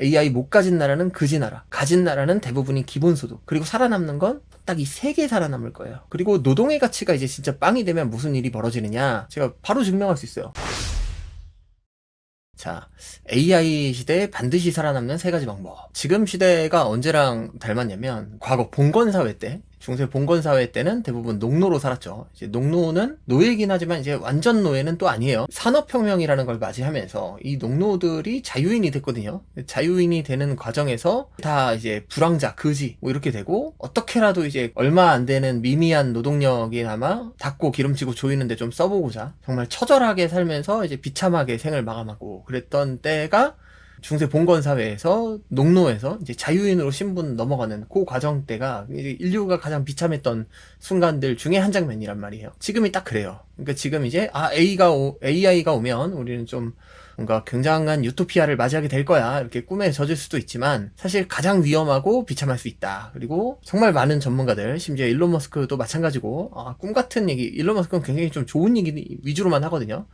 AI 못 가진 나라는 그지 나라, 가진 나라는 대부분이 기본소득, 그리고 살아남는 건 딱 이 세 개 살아남을 거예요. 그리고 노동의 가치가 이제 진짜 빵이 되면 무슨 일이 벌어지느냐? 제가 바로 증명할 수 있어요. 자, AI 시대에 반드시 살아남는 세 가지 방법. 지금 시대가 언제랑 닮았냐면, 과거 봉건사회 때, 중세 봉건 사회 때는 대부분 농노로 살았죠. 이제 농노는 노예이긴 하지만 이제 완전 노예는 또 아니에요. 산업혁명이라는 걸 맞이하면서 이 농노들이 자유인이 됐거든요. 자유인이 되는 과정에서 다 이제 불황자, 거지, 뭐 이렇게 되고, 어떻게라도 이제 얼마 안 되는 미미한 노동력이나마 닦고 기름치고 조이는데 좀 써보고자, 정말 처절하게 살면서 이제 비참하게 생을 마감하고 그랬던 때가 중세 봉건 사회에서 농노에서 이제 자유인으로 신분 넘어가는 그 과정 때가 인류가 가장 비참했던 순간들 중에 한 장면이란 말이에요. 지금이 딱 그래요. 그러니까 지금 이제 아 A가 오, AI가 오면 우리는 좀 뭔가 굉장한 유토피아를 맞이하게 될 거야. 이렇게 꿈에 젖을 수도 있지만 사실 가장 위험하고 비참할 수 있다. 그리고 정말 많은 전문가들, 심지어 일론 머스크도 마찬가지고 아, 꿈 같은 얘기. 일론 머스크는 굉장히 좀 좋은 얘기 위주로만 하거든요.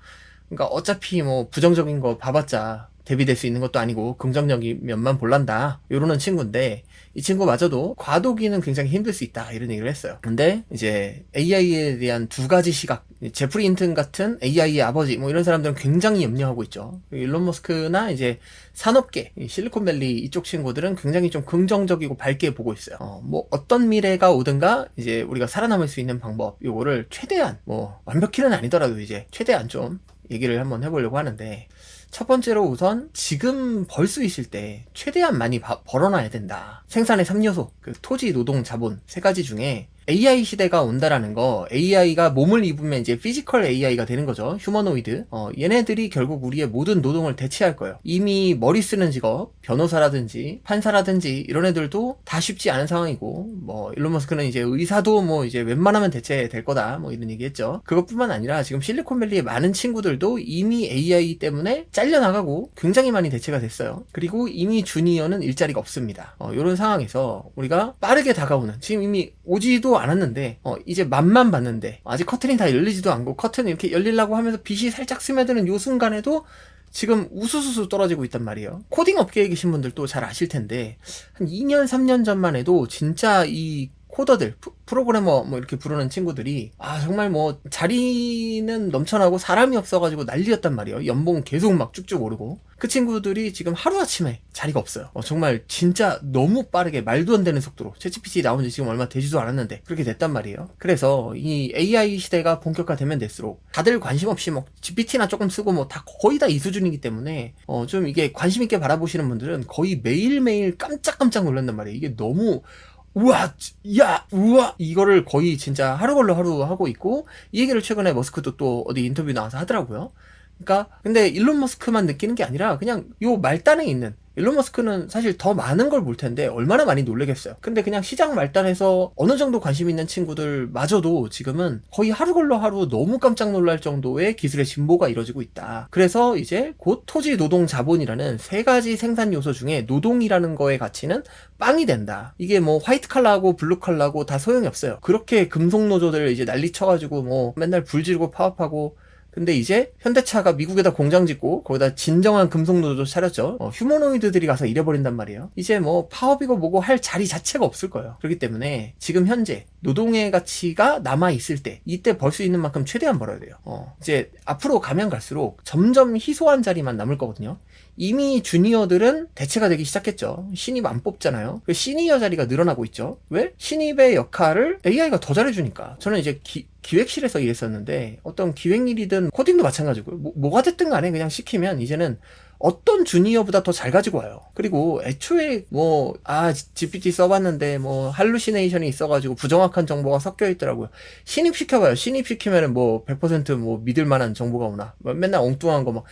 그러니까 어차피 뭐 부정적인 거 봐봤자 대비될 수 있는 것도 아니고 긍정적인 면만 볼란다. 이러는 친구인데 이 친구마저도 과도기는 굉장히 힘들 수 있다. 이런 얘기를 했어요. 근데 이제 AI에 대한 두 가지 시각 제프리 인튼 같은 AI의 아버지 뭐 이런 사람들은 굉장히 염려하고 있죠. 일론 머스크나 이제 산업계 실리콘밸리 이쪽 친구들은 굉장히 좀 긍정적이고 밝게 보고 있어요. 어, 뭐 어떤 미래가 오든가 이제 우리가 살아남을 수 있는 방법 요거를 최대한 뭐 완벽히는 아니더라도 이제 최대한 좀 얘기를 한번 해보려고 하는데 첫 번째로 우선 지금 벌 수 있을 때 최대한 많이 바, 벌어놔야 된다. 생산의 3요소, 그 토지, 노동, 자본 세 가지 중에 AI 시대가 온다라는 거, AI가 몸을 입으면 이제 피지컬 AI가 되는 거죠. 휴머노이드. 어, 얘네들이 결국 우리의 모든 노동을 대체할 거예요. 이미 머리 쓰는 직업, 변호사라든지 판사라든지 이런 애들도 다 쉽지 않은 상황이고, 뭐 일론 머스크는 이제 의사도 뭐 이제 웬만하면 대체될 거다, 뭐 이런 얘기 했죠. 그것뿐만 아니라 지금 실리콘밸리의 많은 친구들도 이미 AI 때문에 잘려나가고 굉장히 많이 대체가 됐어요. 그리고 이미 주니어는 일자리가 없습니다. 어, 이런 상황에서 우리가 빠르게 다가오는 지금 이미 오지도 않았는데 어, 이제 맛만 봤는데 아직 커튼이 다 열리지도 않고 커튼 이렇게 열리려고 하면서 빛이 살짝 스며드는 요 순간에도 지금 우수수수 떨어지고 있단 말이에요. 코딩 업계에 계신 분들도 잘 아실 텐데 한 2년 3년 전만 해도 진짜 이 코더들, 프로그래머 뭐 이렇게 부르는 친구들이 아 정말 뭐 자리는 넘쳐나고 사람이 없어가지고 난리였단 말이에요. 연봉 계속 막 쭉쭉 오르고 그 친구들이 지금 하루아침에 자리가 없어요. 어, 정말 진짜 너무 빠르게 말도 안 되는 속도로 채찌PT 나온 지 지금 얼마 되지도 않았는데 그렇게 됐단 말이에요. 그래서 이 AI 시대가 본격화되면 될수록 다들 관심 없이 뭐 GPT나 조금 쓰고 뭐 다 거의 다 이 수준이기 때문에 어, 좀 이게 관심 있게 바라보시는 분들은 거의 매일매일 깜짝깜짝 놀란단 말이에요. 이게 너무 우와, 야, 우와, 이거를 거의 진짜 하루 걸러 하루 하고 있고, 이 얘기를 최근에 머스크도 또 어디 인터뷰 나와서 하더라고요. 그러니까, 근데 일론 머스크만 느끼는 게 아니라, 그냥 요 말단에 있는, 일론 머스크는 사실 더 많은 걸 볼 텐데 얼마나 많이 놀래겠어요. 근데 그냥 시장 말단에서 어느 정도 관심 있는 친구들 마저도 지금은 거의 하루 걸러 하루 너무 깜짝 놀랄 정도의 기술의 진보가 이루어지고 있다. 그래서 이제 곧 토지 노동 자본이라는 세 가지 생산 요소 중에 노동이라는 거의 가치는 빵이 된다. 이게 뭐 화이트 칼라하고 블루 칼라고 다 소용이 없어요. 그렇게 금속 노조들 이제 난리 쳐가지고 뭐 맨날 불 지르고 파업하고 근데 이제 현대차가 미국에다 공장 짓고 거기다 진정한 금속노조 차렸죠. 어, 휴머노이드들이 가서 잃어버린단 말이에요. 이제 뭐 파업이고 뭐고 할 자리 자체가 없을 거예요. 그렇기 때문에 지금 현재 노동의 가치가 남아 있을 때 이때 벌 수 있는 만큼 최대한 벌어야 돼요. 어, 이제 앞으로 가면 갈수록 점점 희소한 자리만 남을 거거든요. 이미 주니어들은 대체가 되기 시작했죠. 신입 안 뽑잖아요. 그 시니어 자리가 늘어나고 있죠. 왜? 신입의 역할을 AI가 더 잘해주니까. 저는 이제 기, 기획실에서 일했었는데 어떤 기획일이든 코딩도 마찬가지고요. 뭐, 뭐가 됐든 간에 그냥 시키면 이제는 어떤 주니어보다 더 잘 가지고 와요. 그리고 애초에 뭐, 아, GPT 써봤는데 뭐, 할루시네이션이 있어가지고 부정확한 정보가 섞여 있더라고요. 신입시켜봐요. 신입시키면은 뭐, 100%뭐, 믿을 만한 정보가 오나. 뭐 맨날 엉뚱한 거 막.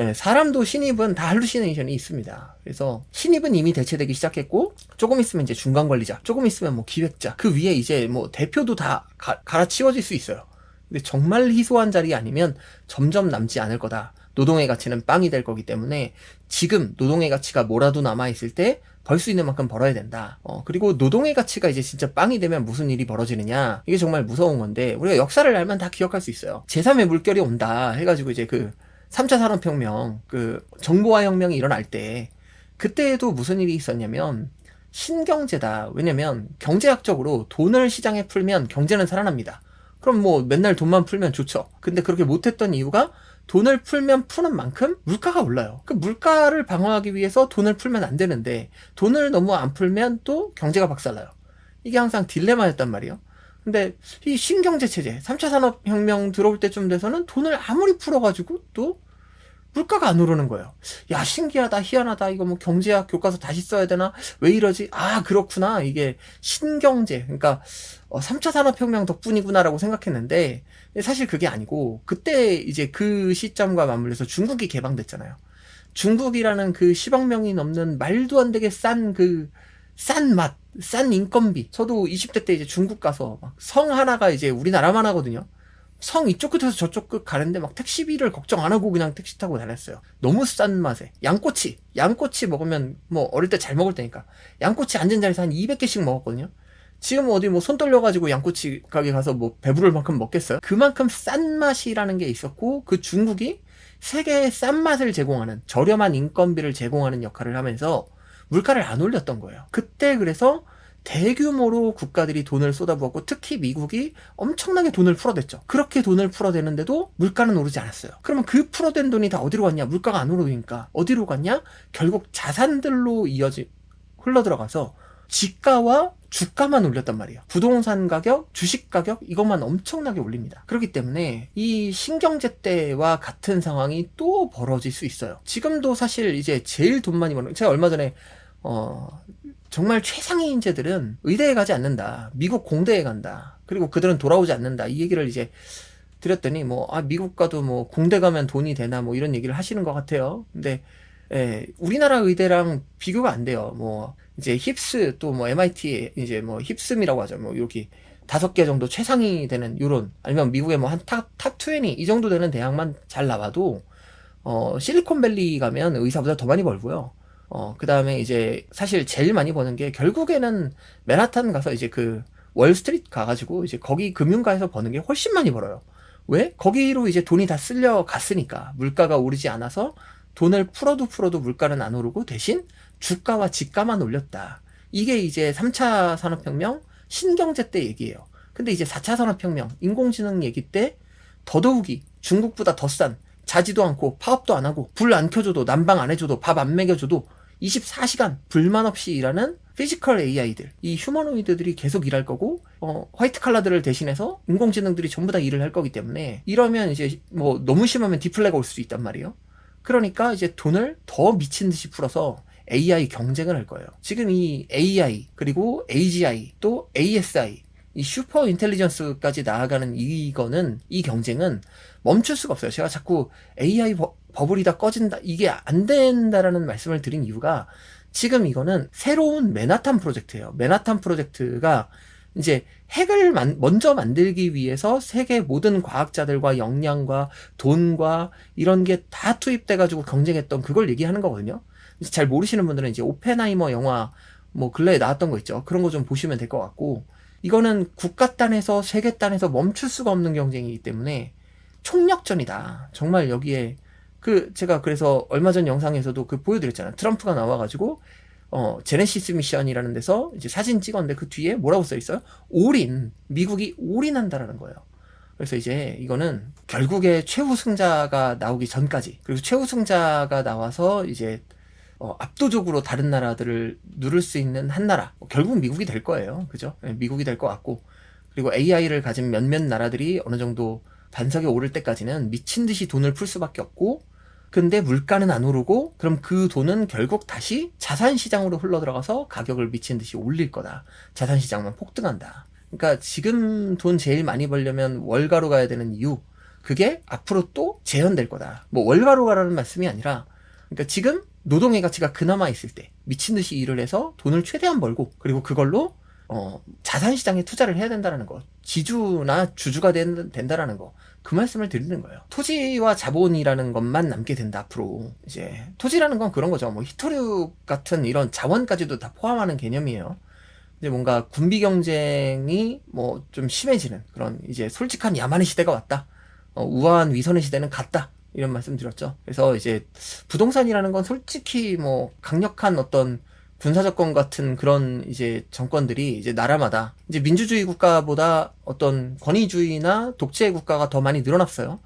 네, 사람도 신입은 다 할루시네이션이 있습니다. 그래서 신입은 이미 대체되기 시작했고 조금 있으면 이제 중간 관리자, 조금 있으면 뭐 기획자, 그 위에 이제 뭐 대표도 다 가, 갈아치워질 수 있어요. 근데 정말 희소한 자리 아니면 점점 남지 않을 거다. 노동의 가치는 빵이 될 거기 때문에 지금 노동의 가치가 뭐라도 남아 있을 때 벌 수 있는 만큼 벌어야 된다. 어, 그리고 노동의 가치가 이제 진짜 빵이 되면 무슨 일이 벌어지느냐. 이게 정말 무서운 건데 우리가 역사를 알면 다 기억할 수 있어요. 제3의 물결이 온다 해가지고 이제 그 3차 산업혁명, 그 정보화 혁명이 일어날 때 그때에도 무슨 일이 있었냐면 신경제다. 왜냐면 경제학적으로 돈을 시장에 풀면 경제는 살아납니다. 그럼 뭐 맨날 돈만 풀면 좋죠. 근데 그렇게 못했던 이유가 돈을 풀면 푸는 만큼 물가가 올라요. 그 물가를 방어하기 위해서 돈을 풀면 안 되는데 돈을 너무 안 풀면 또 경제가 박살나요. 이게 항상 딜레마였단 말이에요. 근데 이 신경제 체제, 3차 산업혁명 들어올 때쯤 돼서는 돈을 아무리 풀어가지고 또 물가가 안 오르는 거예요. 야, 신기하다, 희한하다, 이거 뭐 경제학 교과서 다시 써야 되나? 왜 이러지? 아, 그렇구나. 이게 신경제. 그러니까, 어, 3차 산업혁명 덕분이구나라고 생각했는데, 사실 그게 아니고, 그때 이제 그 시점과 맞물려서 중국이 개방됐잖아요. 중국이라는 그 10억 명이 넘는 말도 안 되게 싼 그, 싼 맛, 싼 인건비. 저도 20대 때 이제 중국 가서 성 하나가 이제 우리나라만 하거든요. 성 이쪽 끝에서 저쪽 끝 가는데 막 택시비를 걱정 안 하고 그냥 택시 타고 다녔어요. 너무 싼 맛에. 양꼬치. 양꼬치 먹으면 뭐 어릴 때 잘 먹을 때니까. 양꼬치 앉은 자리에서 한 200개씩 먹었거든요. 지금 어디 뭐 손 떨려가지고 양꼬치 가게 가서 뭐 배부를 만큼 먹겠어요? 그만큼 싼 맛이라는 게 있었고 그 중국이 세계의 싼 맛을 제공하는 저렴한 인건비를 제공하는 역할을 하면서 물가를 안 올렸던 거예요. 그때 그래서 대규모로 국가들이 돈을 쏟아부었고 특히 미국이 엄청나게 돈을 풀어댔죠. 그렇게 돈을 풀어대는데도 물가는 오르지 않았어요. 그러면 그 풀어댄 돈이 다 어디로 갔냐? 물가가 안 오르니까 어디로 갔냐? 결국 자산들로 이어지 흘러 들어가서 지가와 주가만 올렸단 말이에요. 부동산 가격, 주식 가격 이것만 엄청나게 올립니다. 그렇기 때문에 이 신경제 때와 같은 상황이 또 벌어질 수 있어요. 지금도 사실 이제 제일 돈 많이 버는 제가 얼마 전에 어 정말 최상위 인재들은 의대에 가지 않는다. 미국 공대에 간다. 그리고 그들은 돌아오지 않는다. 이 얘기를 이제 드렸더니 뭐, 아, 미국 가도 뭐, 공대 가면 돈이 되나 뭐 이런 얘기를 하시는 것 같아요. 근데, 예, 우리나라 의대랑 비교가 안 돼요. 뭐, 이제 힙스 또 뭐 MIT 이제 뭐 힙스미라고 하죠. 뭐 이렇게 다섯 개 정도 최상위 되는 요런 아니면 미국의 뭐 한 탑20 이 정도 되는 대학만 잘 나와도 어 실리콘밸리 가면 의사보다 더 많이 벌고요. 어, 그 다음에 이제 사실 제일 많이 버는 게 결국에는 맨하탄 가서 이제 그 월스트리트 가가지고 이제 거기 금융가에서 버는 게 훨씬 많이 벌어요. 왜? 거기로 이제 돈이 다 쓸려 갔으니까. 물가가 오르지 않아서 돈을 풀어도 풀어도 물가는 안 오르고 대신 주가와 지가만 올렸다. 이게 이제 3차 산업혁명 신경제 때 얘기예요. 근데 이제 4차 산업혁명 인공지능 얘기 때 더더욱이 중국보다 더 싼 자지도 않고 파업도 안 하고 불 안 켜줘도 난방 안 해줘도 밥 안 먹여줘도 24시간 불만 없이 일하는 피지컬 AI들, 이 휴머노이드들이 계속 일할 거고, 어, 화이트 칼라들을 대신해서 인공지능들이 전부 다 일을 할 거기 때문에, 이러면 이제 뭐 너무 심하면 디플레가 올수 있단 말이에요. 그러니까 이제 돈을 더 미친 듯이 풀어서 AI 경쟁을 할 거예요. 지금 이 AI, 그리고 AGI, 또 ASI, 이 슈퍼 인텔리전스까지 나아가는 이거는, 이 경쟁은 멈출 수가 없어요. 제가 자꾸 AI 버블이 다 꺼진다. 이게 안 된다라는 말씀을 드린 이유가 지금 이거는 새로운 맨하탄 프로젝트예요. 맨하탄 프로젝트가 이제 핵을 만, 먼저 만들기 위해서 세계 모든 과학자들과 역량과 돈과 이런 게 다 투입돼가지고 경쟁했던 그걸 얘기하는 거거든요. 잘 모르시는 분들은 이제 오펜하이머 영화 뭐 근래에 나왔던 거 있죠. 그런 거 좀 보시면 될 것 같고 이거는 국가 단에서 세계 단에서 멈출 수가 없는 경쟁이기 때문에 총력전이다. 정말 여기에 그 제가 그래서 얼마 전 영상에서도 그 보여드렸잖아요. 트럼프가 나와가지고 어 제네시스 미션이라는 데서 이제 사진 찍었는데 그 뒤에 뭐라고 써 있어요? 올인 미국이 올인한다라는 거예요. 그래서 이제 이거는 결국에 최우승자가 나오기 전까지 그리고 최우승자가 나와서 이제 어, 압도적으로 다른 나라들을 누를 수 있는 한 나라 결국 미국이 될 거예요. 그죠? 네, 미국이 될 것 같고 그리고 AI를 가진 몇몇 나라들이 어느 정도 반석에 오를 때까지는 미친 듯이 돈을 풀 수밖에 없고 근데 물가는 안 오르고 그럼 그 돈은 결국 다시 자산 시장으로 흘러 들어가서 가격을 미친 듯이 올릴 거다. 자산 시장만 폭등한다. 그러니까 지금 돈 제일 많이 벌려면 월가로 가야 되는 이유 그게 앞으로 또 재현될 거다. 뭐 월가로 가라는 말씀이 아니라 그러니까 지금 노동의 가치가 그나마 있을 때 미친 듯이 일을 해서 돈을 최대한 벌고 그리고 그걸로 어, 자산 시장에 투자를 해야 된다는 거. 지주나 주주가 된, 된다라는 거. 그 말씀을 드리는 거예요. 토지와 자본이라는 것만 남게 된다, 앞으로. 이제, 토지라는 건 그런 거죠. 뭐, 히토류 같은 이런 자원까지도 다 포함하는 개념이에요. 이제 뭔가 군비 경쟁이 뭐 좀 심해지는 그런 이제 솔직한 야만의 시대가 왔다. 어, 우아한 위선의 시대는 갔다. 이런 말씀 드렸죠. 그래서 이제 부동산이라는 건 솔직히 뭐 강력한 어떤 군사정권 같은 그런 이제 정권들이 이제 나라마다 이제 민주주의 국가보다 어떤 권위주의나 독재 국가가 더 많이 늘어났어요.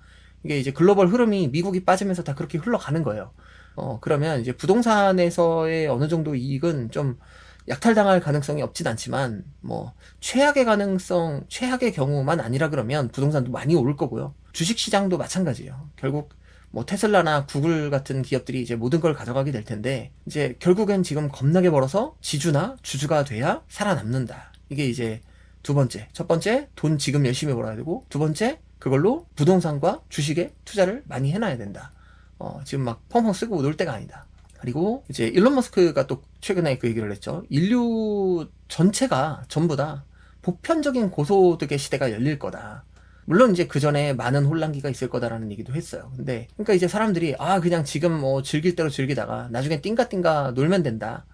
이게 이제 글로벌 흐름이 미국이 빠지면서 다 그렇게 흘러가는 거예요. 어, 그러면 이제 부동산에서의 어느 정도 이익은 좀 약탈당할 가능성이 없진 않지만, 뭐, 최악의 가능성, 최악의 경우만 아니라 그러면 부동산도 많이 오를 거고요. 주식 시장도 마찬가지예요. 결국 뭐 테슬라나 구글 같은 기업들이 이제 모든 걸 가져가게 될 텐데 이제 결국엔 지금 겁나게 벌어서 지주나 주주가 돼야 살아남는다. 이게 이제 두 번째. 첫 번째 돈 지금 열심히 벌어야 되고 두 번째 그걸로 부동산과 주식에 투자를 많이 해놔야 된다. 어, 지금 막 펑펑 쓰고 놀 때가 아니다. 그리고 이제 일론 머스크가 또 최근에 그 얘기를 했죠. 인류 전체가 전부 다 보편적인 고소득의 시대가 열릴 거다. 물론 이제 그 전에 많은 혼란기가 있을 거다라는 얘기도 했어요. 근데 그러니까 이제 사람들이 아 그냥 지금 뭐 즐길 대로 즐기다가 나중에 띵가띵가 놀면 된다.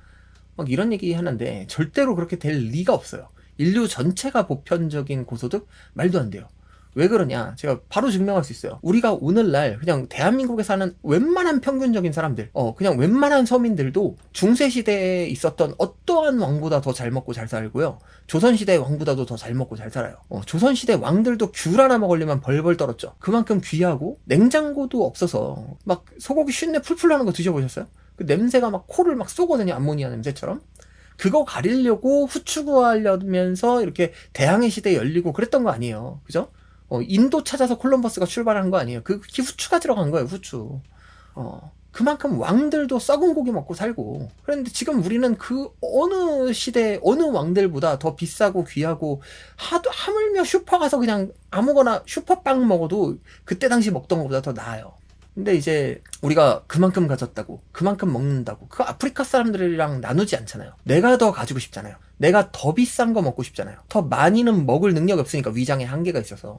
막 이런 얘기 하는데 절대로 그렇게 될 리가 없어요. 인류 전체가 보편적인 고소득 말도 안 돼요. 왜 그러냐? 제가 바로 증명할 수 있어요. 우리가 오늘날 그냥 대한민국에 사는 웬만한 평균적인 사람들, 어, 그냥 웬만한 서민들도 중세시대에 있었던 어떠한 왕보다 더 잘 먹고 잘 살고요. 조선시대 왕보다도 더 잘 먹고 잘 살아요. 어, 조선시대 왕들도 귤 하나 먹으려면 벌벌 떨었죠. 그만큼 귀하고 냉장고도 없어서 막 소고기 쉰내 풀풀 나는 거 드셔보셨어요? 그 냄새가 막 코를 막 쏘거든요. 암모니아 냄새처럼. 그거 가리려고 후추 구하려면서 이렇게 대항해 시대 열리고 그랬던 거 아니에요. 그죠? 어, 인도 찾아서 콜럼버스가 출발한 거 아니에요. 그 후추가 들어간 거예요, 후추. 어, 그만큼 왕들도 썩은 고기 먹고 살고. 그런데 지금 우리는 그 어느 시대, 어느 왕들보다 더 비싸고 귀하고, 하도, 하물며 슈퍼 가서 그냥 아무거나 슈퍼빵 먹어도 그때 당시 먹던 것보다 더 나아요. 근데 이제 우리가 그만큼 가졌다고, 그만큼 먹는다고, 그 아프리카 사람들이랑 나누지 않잖아요. 내가 더 가지고 싶잖아요. 내가 더 비싼 거 먹고 싶잖아요. 더 많이는 먹을 능력이 없으니까 위장에 한계가 있어서.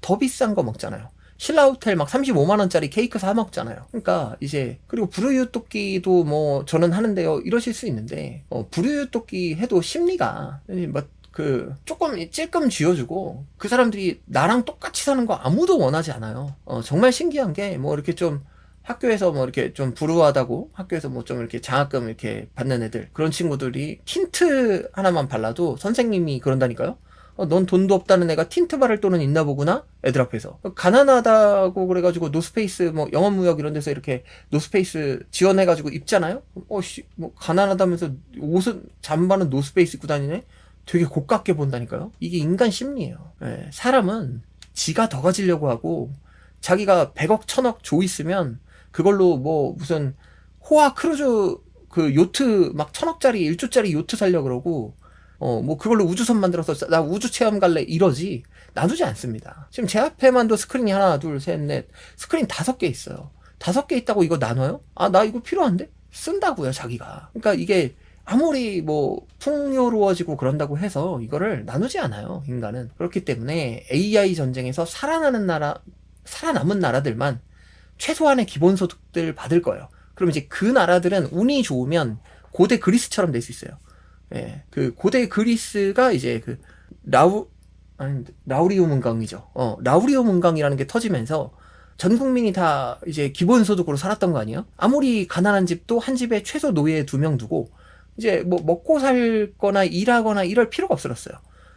더 비싼 거 먹잖아요. 신라 호텔 막 35만 원짜리 케이크 사 먹잖아요. 그러니까 이제, 그리고 불우유 토끼도 뭐 저는 하는데요. 이러실 수 있는데, 어, 불우유 토끼 해도 심리가, 뭐, 그, 조금 찔끔 쥐어주고, 그 사람들이 나랑 똑같이 사는 거 아무도 원하지 않아요. 어, 정말 신기한 게, 뭐 이렇게 좀, 학교에서 뭐 이렇게 좀 불우하다고 학교에서 뭐 좀 이렇게 장학금 이렇게 받는 애들 그런 친구들이 틴트 하나만 발라도 선생님이 그런다니까요. 어, 넌 돈도 없다는 애가 틴트 바를 돈은 있나 보구나? 애들 앞에서. 가난하다고 그래가지고 노스페이스 뭐 영업무역 이런 데서 이렇게 노스페이스 지원해가지고 입잖아요? 어, 씨, 뭐 가난하다면서 옷은 잠바는 노스페이스 입고 다니네? 되게 고깝게 본다니까요? 이게 인간 심리예요. 예, 사람은 지가 더 가지려고 하고 자기가 100억, 1000억 조 있으면 그걸로 뭐 무슨 호화 크루즈 그 요트 막 천억짜리, 1조짜리 요트 살려 그러고 어, 뭐 그걸로 우주선 만들어서 나 우주 체험 갈래 이러지 나누지 않습니다. 지금 제 앞에만도 스크린이 하나, 둘, 셋, 넷 스크린 다섯 개 있어요. 다섯 개 있다고 이거 나눠요? 아, 나 이거 필요한데? 쓴다고요, 자기가. 그러니까 이게 아무리 뭐 풍요로워지고 그런다고 해서 이거를 나누지 않아요, 인간은. 그렇기 때문에 AI 전쟁에서 살아나는 나라, 살아남은 나라들만 최소한의 기본소득들 받을 거예요. 그럼 이제 그 나라들은 운이 좋으면 고대 그리스처럼 될 수 있어요. 예, 그 고대 그리스가 이제 그 라우 아니 라우리오 문강이죠. 어, 라우리오 문강이라는 게 터지면서 전 국민이 다 이제 기본 소득으로 살았던 거 아니에요? 아무리 가난한 집도 한 집에 최소 노예 두 명 두고 이제 뭐 먹고 살거나 일하거나 이럴 필요가 없었어요.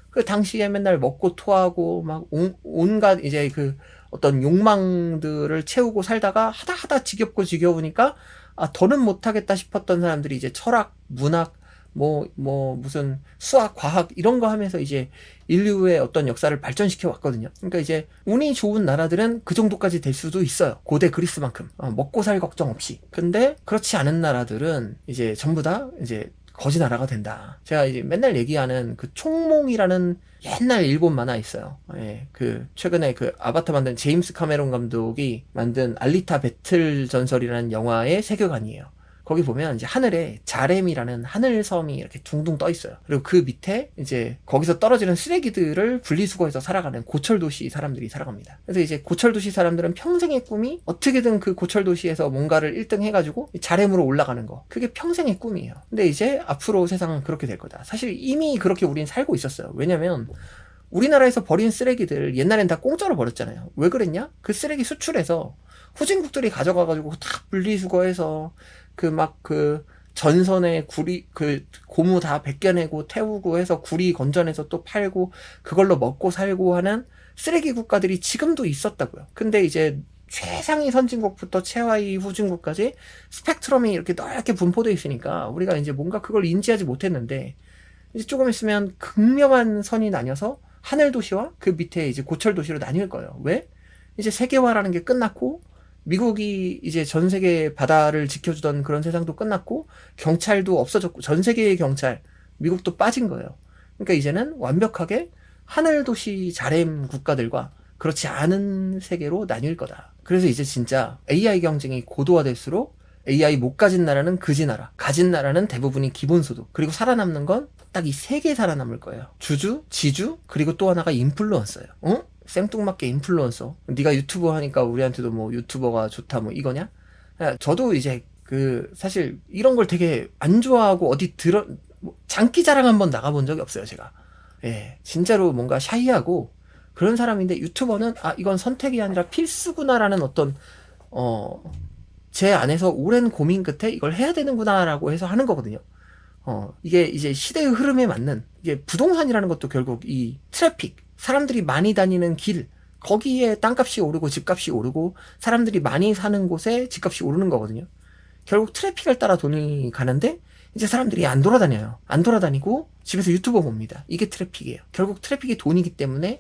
그 당시에 맨날 먹고 토하고 막 온, 온갖 이제 그 어떤 욕망들을 채우고 살다가 하다 하다 지겹고 지겨우니까 아 더는 못하겠다 싶었던 사람들이 이제 철학, 문학, 뭐, 뭐, 무슨 수학, 과학, 이런 거 하면서 이제 인류의 어떤 역사를 발전시켜 왔거든요. 그러니까 이제 운이 좋은 나라들은 그 정도까지 될 수도 있어요. 고대 그리스만큼. 어, 먹고 살 걱정 없이. 근데 그렇지 않은 나라들은 이제 전부 다 이제 거지 나라가 된다. 제가 이제 맨날 얘기하는 그 총몽이라는 옛날 일본 만화 있어요. 예, 그 최근에 그 아바타 만든 제임스 카메론 감독이 만든 알리타 배틀 전설이라는 영화의 세계관이에요. 거기 보면 이제 하늘에 자렘이라는 하늘섬이 이렇게 둥둥 떠 있어요. 그리고 그 밑에 이제 거기서 떨어지는 쓰레기들을 분리수거해서 살아가는 고철 도시 사람들이 살아갑니다. 그래서 이제 고철 도시 사람들은 평생의 꿈이 어떻게든 그 고철 도시에서 뭔가를 1등 해가지고 자렘으로 올라가는 거. 그게 평생의 꿈이에요. 근데 이제 앞으로 세상은 그렇게 될 거다. 사실 이미 그렇게 우린 살고 있었어요. 왜냐면 우리나라에서 버린 쓰레기들 옛날엔 다 공짜로 버렸잖아요. 왜 그랬냐? 그 쓰레기 수출해서 후진국들이 가져가가지고 다 분리수거해서 그 막그 전선에 구리 그 고무 다 벗겨내고 태우고 해서 구리 건전해서 또 팔고 그걸로 먹고 살고 하는 쓰레기 국가들이 지금도 있었다고요. 근데 이제 최상위 선진국부터 최하위 후진국까지 스펙트럼이 이렇게 넓게 분포되어 있으니까 우리가 이제 뭔가 그걸 인지하지 못했는데 이제 조금 있으면 극명한 선이 나뉘어서 하늘 도시와 그 밑에 이제 고철 도시로 나뉠 거예요. 왜? 이제 세계화라는 게 끝났고 미국이 이제 전 세계 바다를 지켜주던 그런 세상도 끝났고 경찰도 없어졌고 전 세계의 경찰 미국도 빠진 거예요. 그러니까 이제는 완벽하게 하늘 도시 자렘 국가들과 그렇지 않은 세계로 나뉠 거다. 그래서 이제 진짜 AI 경쟁이 고도화될수록 AI 못 가진 나라는 그지 나라, 가진 나라는 대부분이 기본소득, 그리고 살아남는 건 딱 이 세 개 살아남을 거예요. 주주, 지주, 그리고 또 하나가 인플루언서예요. 어? 생뚱맞게 인플루언서. 네가 유튜버 하니까 우리한테도 뭐 유튜버가 좋다 뭐 이거냐? 야, 저도 이제 그 사실 이런 걸 되게 안 좋아하고 어디 들어 뭐 장기 자랑 한번 나가본 적이 없어요 제가. 예, 진짜로 뭔가 샤이하고 그런 사람인데 유튜버는 아 이건 선택이 아니라 필수구나라는 어떤 어 제 안에서 오랜 고민 끝에 이걸 해야 되는구나라고 해서 하는 거거든요. 어, 이게 이제 시대의 흐름에 맞는, 이게 부동산이라는 것도 결국 이 트래픽, 사람들이 많이 다니는 길, 거기에 땅값이 오르고 집값이 오르고 사람들이 많이 사는 곳에 집값이 오르는 거거든요. 결국 트래픽을 따라 돈이 가는데 이제 사람들이 안 돌아다녀요. 안 돌아다니고 집에서 유튜버 봅니다. 이게 트래픽이에요. 결국 트래픽이 돈이기 때문에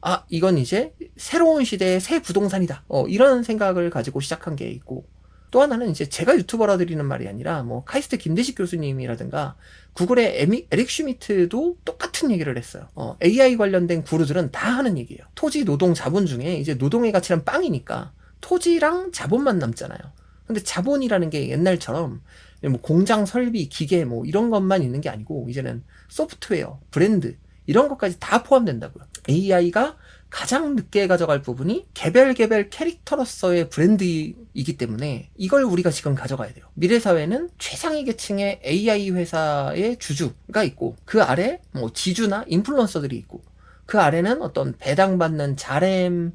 아, 이건 이제 새로운 시대의 새 부동산이다. 어, 이런 생각을 가지고 시작한 게 있고 또 하나는 이제 제가 유튜버라 드리는 말이 아니라 뭐 카이스트 김대식 교수님이라든가 구글의 에미, 에릭 슈미트도 똑같은 얘기를 했어요. 어, AI 관련된 구루들은 다 하는 얘기예요. 토지 노동 자본 중에 이제 노동의 가치는 빵이니까 토지랑 자본만 남잖아요. 근데 자본이라는 게 옛날처럼 뭐 공장 설비, 기계 뭐 이런 것만 있는 게 아니고 이제는 소프트웨어, 브랜드 이런 것까지 다 포함된다고요. AI가 가장 늦게 가져갈 부분이 개별 개별 캐릭터로서의 브랜드이기 때문에 이걸 우리가 지금 가져가야 돼요. 미래 사회는 최상위 계층의 AI 회사의 주주가 있고 그 아래 뭐 지주나 인플루언서들이 있고 그 아래는 어떤 배당받는 자렘의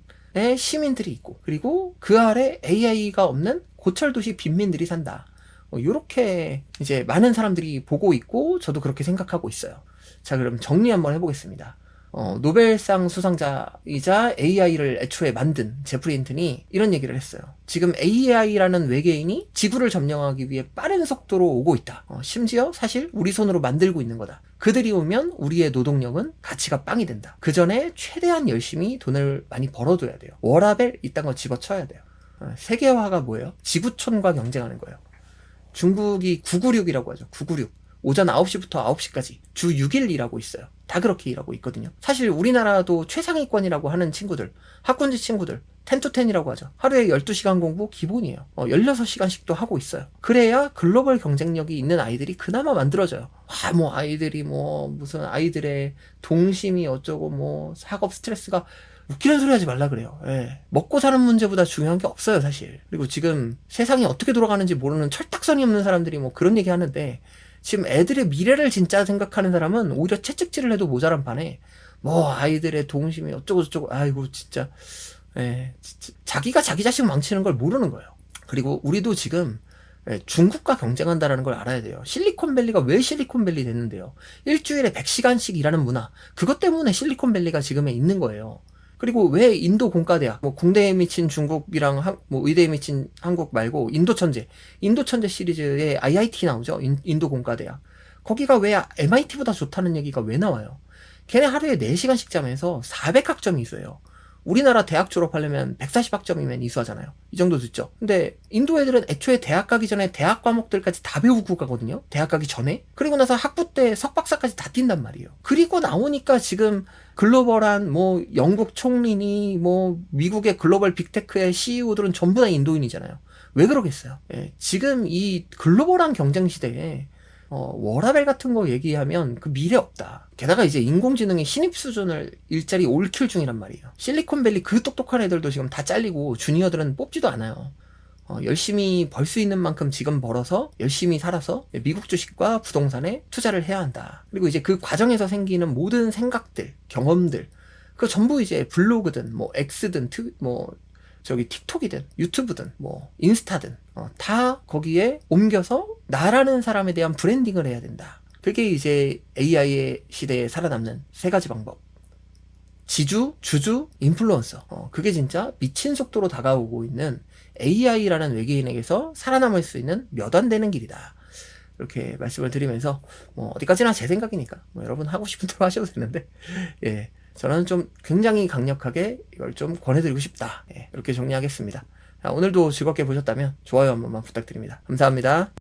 시민들이 있고 그리고 그 아래 AI가 없는 고철 도시 빈민들이 산다. 이렇게 어, 이제 많은 사람들이 보고 있고 저도 그렇게 생각하고 있어요. 자 그럼 정리 한번 해보겠습니다. 어, 노벨상 수상자이자 AI를 애초에 만든 제프리 힌튼이 이런 얘기를 했어요. 지금 AI라는 외계인이 지구를 점령하기 위해 빠른 속도로 오고 있다. 어, 심지어 사실 우리 손으로 만들고 있는 거다. 그들이 오면 우리의 노동력은 가치가 빵이 된다. 그 전에 최대한 열심히 돈을 많이 벌어둬야 돼요. 워라벨 이딴 거 집어쳐야 돼요. 어, 세계화가 뭐예요? 지구촌과 경쟁하는 거예요. 중국이 996이라고 하죠. 996. 오전 9시부터 9시까지 주 6일 일하고 있어요. 다 그렇게 일하고 있거든요. 사실 우리나라도 최상위권이라고 하는 친구들, 학군지 친구들, 10to10이라고 하죠. 하루에 12시간 공부 기본이에요. 어, 16시간씩도 하고 있어요. 그래야 글로벌 경쟁력이 있는 아이들이 그나마 만들어져요. 와, 뭐 아이들이 뭐 무슨 아이들의 동심이 어쩌고 뭐 학업 스트레스가 웃기는 소리 하지 말라 그래요. 예. 먹고 사는 문제보다 중요한 게 없어요, 사실. 그리고 지금 세상이 어떻게 돌아가는지 모르는 철딱선이 없는 사람들이 뭐 그런 얘기 하는데 지금 애들의 미래를 진짜 생각하는 사람은 오히려 채찍질을 해도 모자란 판에 뭐 아이들의 동심이 어쩌고 저쩌고 아이고 진짜 예, 진짜 자기가 자기 자식 망치는 걸 모르는 거예요. 그리고 우리도 지금 예, 중국과 경쟁한다라는 걸 알아야 돼요. 실리콘밸리가 왜 실리콘밸리 됐는데요? 일주일에 100시간씩 일하는 문화. 그것 때문에 실리콘밸리가 지금에 있는 거예요. 그리고 왜 인도 공과대학, 뭐 공대에 미친 중국이랑 한, 뭐 의대에 미친 한국 말고 인도 천재, 인도 천재 시리즈에 IIT 나오죠. 인, 도 공과대학. 거기가 왜 MIT보다 좋다는 얘기가 왜 나와요? 걔네 하루에 4시간씩 자면서 400학점이 있어요. 우리나라 대학 졸업하려면 140학점이면 이수하잖아요. 이 정도 듣죠. 근데 인도 애들은 애초에 대학 가기 전에 대학 과목들까지 다 배우고 가거든요. 대학 가기 전에. 그리고 나서 학부 때 석박사까지 다 뛴단 말이에요. 그리고 나오니까 지금 글로벌한 뭐 영국 총리니 뭐 미국의 글로벌 빅테크의 CEO들은 전부 다 인도인이잖아요. 왜 그러겠어요? 예, 지금 이 글로벌한 경쟁 시대에 어, 워라벨 같은 거 얘기하면 그 미래 없다. 게다가 이제 인공지능의 신입 수준을 일자리 올킬 중이란 말이에요. 실리콘밸리 그 똑똑한 애들도 지금 다 잘리고 주니어들은 뽑지도 않아요. 어, 열심히 벌 수 있는 만큼 지금 벌어서 열심히 살아서 미국 주식과 부동산에 투자를 해야 한다. 그리고 이제 그 과정에서 생기는 모든 생각들, 경험들, 그 전부 이제 블로그든 뭐 X든 트, 뭐 저기 틱톡이든 유튜브든 뭐 인스타든 어, 다 거기에 옮겨서 나라는 사람에 대한 브랜딩을 해야 된다. 그게 이제 AI의 시대에 살아남는 세 가지 방법. 지주, 주주, 인플루언서. 어, 그게 진짜 미친 속도로 다가오고 있는 AI라는 외계인에게서 살아남을 수 있는 몇 안 되는 길이다. 이렇게 말씀을 드리면서 뭐 어디까지나 제 생각이니까 뭐 여러분 하고 싶은 대로 하셔도 되는데 예 저는 좀 굉장히 강력하게 이걸 좀 권해드리고 싶다. 예, 이렇게 정리하겠습니다. 자, 오늘도 즐겁게 보셨다면 좋아요 한 번만 부탁드립니다. 감사합니다